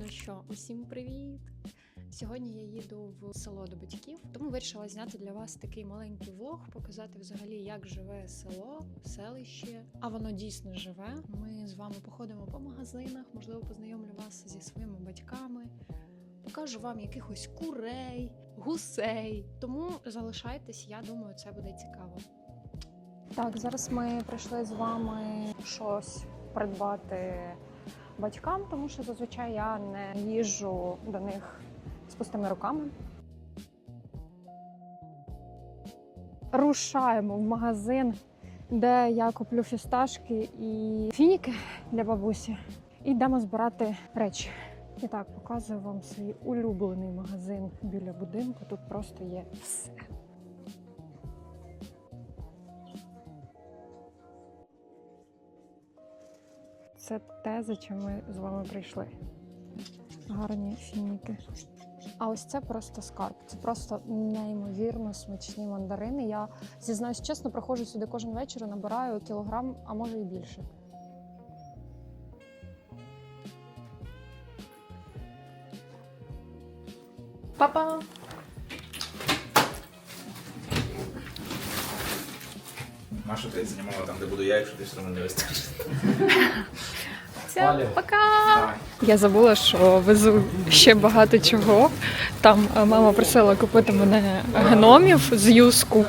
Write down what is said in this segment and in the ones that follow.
Ну що, усім привіт! Сьогодні я їду в село до батьків, тому вирішила зняти для вас такий маленький влог, показати взагалі, як живе село, селище. А воно дійсно живе. Ми з вами походимо по магазинах, можливо, познайомлю вас зі своїми батьками. Покажу вам якихось курей, гусей. Тому залишайтесь, я думаю, це буде цікаво. Так, зараз ми прийшли з вами щось придбати батькам, тому що зазвичай я не їжджу до них з пустими руками. Рушаємо в магазин, де я куплю фісташки і фініки для бабусі. І йдемо збирати речі. І так, показую вам свій улюблений магазин біля будинку. Тут просто є все. Це те, за чим ми з вами прийшли. Гарні фініки. А ось це просто скарб. Це просто неймовірно смачні мандарини. Я зізнаюсь чесно, приходжу сюди кожен вечір, і набираю кілограм, а може і більше. Папа! Маша, ти знімала там, де буду я, якщо ти все одно не вистачиш. Все, пока! Я забула, що везу ще багато чого. Там е, мама просила купити мене гномів з юску.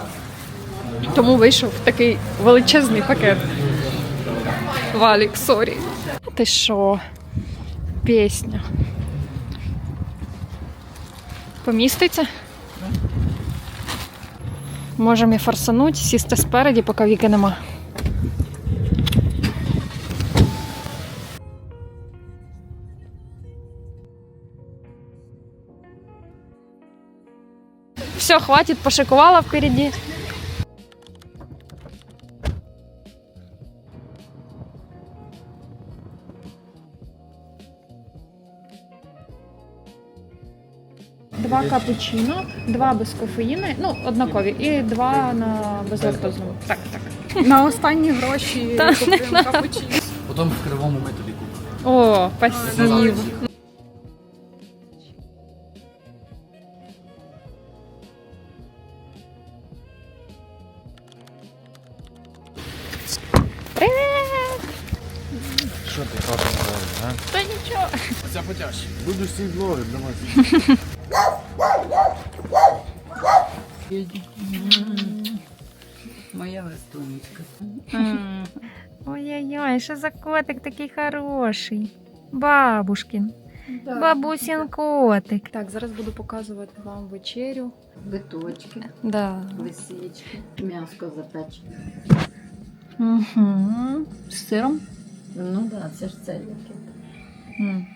Тому вийшов такий величезний пакет. Валік, сорі. Ти що? Пісня. Поміститься? Можемо і форсануть, сісти спереді, поки віки нема. Все, хватит, пошикувала впереді. Два капучино, два без кофеїну, ну, однакові, і два на безлактозному. Так, так. На останні гроші купуємо капучино. Потім в кривому ми тобі купимо. О, спасибо. Що ти папа робиш, а? Та нічого. Це потяжче. Буду всі блоги давай. Моя листунечка. Ой-ой-ой, що за котик такий хороший. Бабушкін. Бабусін котик. Так, зараз буду показувати вам вечерю. Биточки, Да. лисички, м'яско запечене. Угу. З сиром. Ну так, да, це ж це яке. М.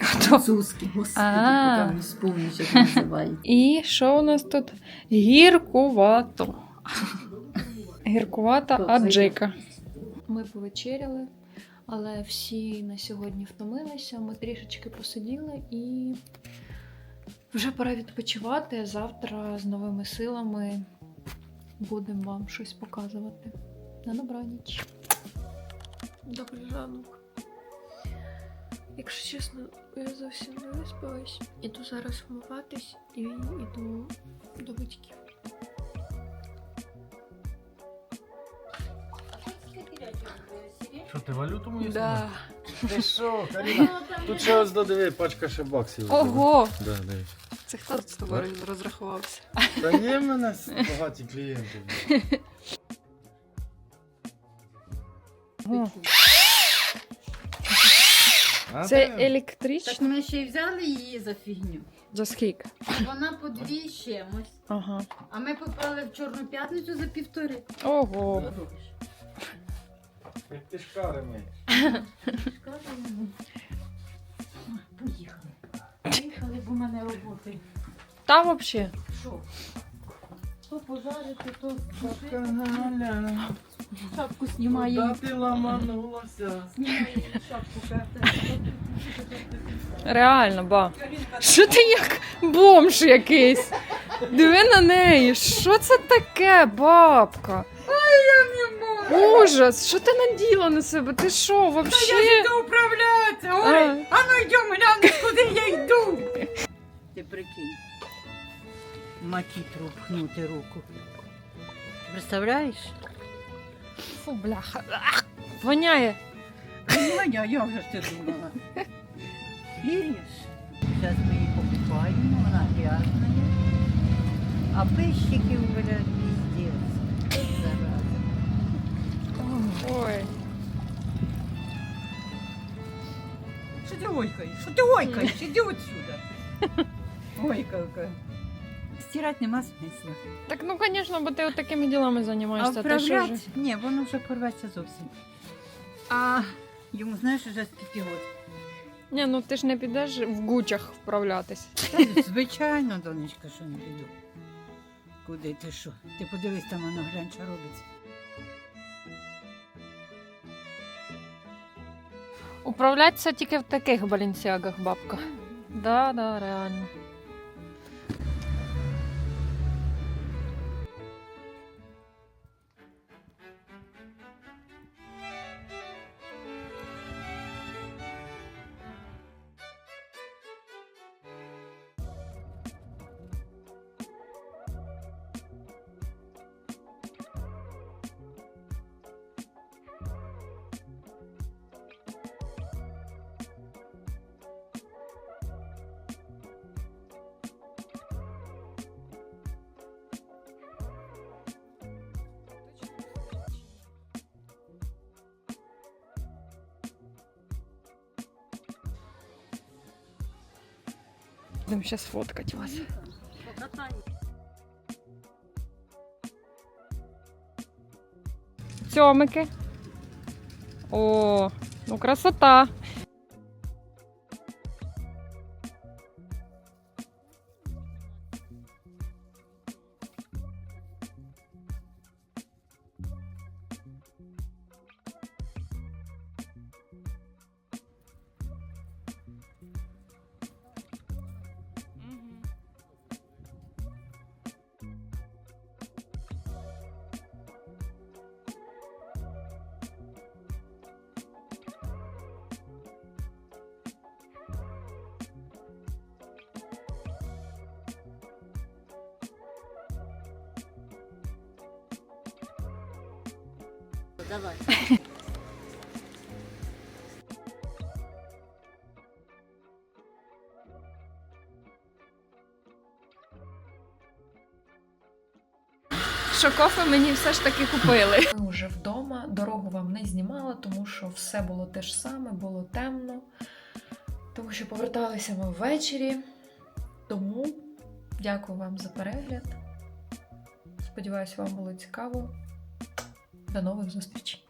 Французькі, господи, А. не спомниш, як називають. І що у нас тут? Гіркувато. Гіркувата Хто аджика. Ми повечеряли, але всі на сьогодні втомилися. Ми трішечки посиділи і вже пора відпочивати. Завтра з новими силами будемо вам щось показувати. На добраніч. Добрий ранок. Якщо чесно, я зовсім не виспалась. Іду зараз вмиватись і йду до батьків. Що ти валюту мою Да. Ти що, Каріна? Тут ще ось додиви, пачка ще баксів. Ого! Да, дивись. Це хто з тобою розрахувався? Та є в мене багаті клієнти. Це? Так електрично. ми ще й взяли її за фігню. За скільки? Вона по дві з чимось. Ага. А ми попали в Чорну п'ятницю за півтори. Ого. Як ти шкари миєш. Шкода йому. Поїхали. Поїхали, бо в мене роботи. Та взагалі. Що? То пожарити, то Шапка. Галя, Шапку знімає. куди ти ламанулася? Знімає шапку. Реально, ба. Що ти як бомж якийсь? Диви на неї. Що це таке, бабка? Я. Ужас! Що ти наділа на себе? Ти що, вообще? йду управлятися. Ой, А. а ну йдемо глянемо, куди я йду. Ти прикинь. Макітру пхнути руку. Представляєш? Фу, бляха. Ах, Воняє. Ну, я, я вже це думала. Віриш? Зараз ми її покупаємо, вона грязна. А пищиків, блядь, Ой. Що ти ойкаєш? Що ти ойкаєш? Іди отсюда. Ойкалка. Стирати нема смисла. Так ну, звісно, бо ти от такими ділами А займаєшся. Ти що ж? вправляти? Ні, воно вже порветься зовсім. А йому знаєш вже скільки років? Ні, ну ти ж не підеш в гучах вправлятись. Та, Звичайно, донечка, що не піду. Куди ти що? Ти подивись, там воно глянь, що робиться. Управлятися тільки в таких балінсягах, бабка. Да, да, реально. Будемо зараз фоткати вас. Цьомики. О, ну красота. Давай. Що кофе мені все ж таки купили. Ми вже вдома, дорогу вам не знімала, тому що все було те ж саме, було темно. Тому що поверталися ми ввечері. Тому дякую вам за перегляд. Сподіваюсь, вам було цікаво. До нових зустрічей!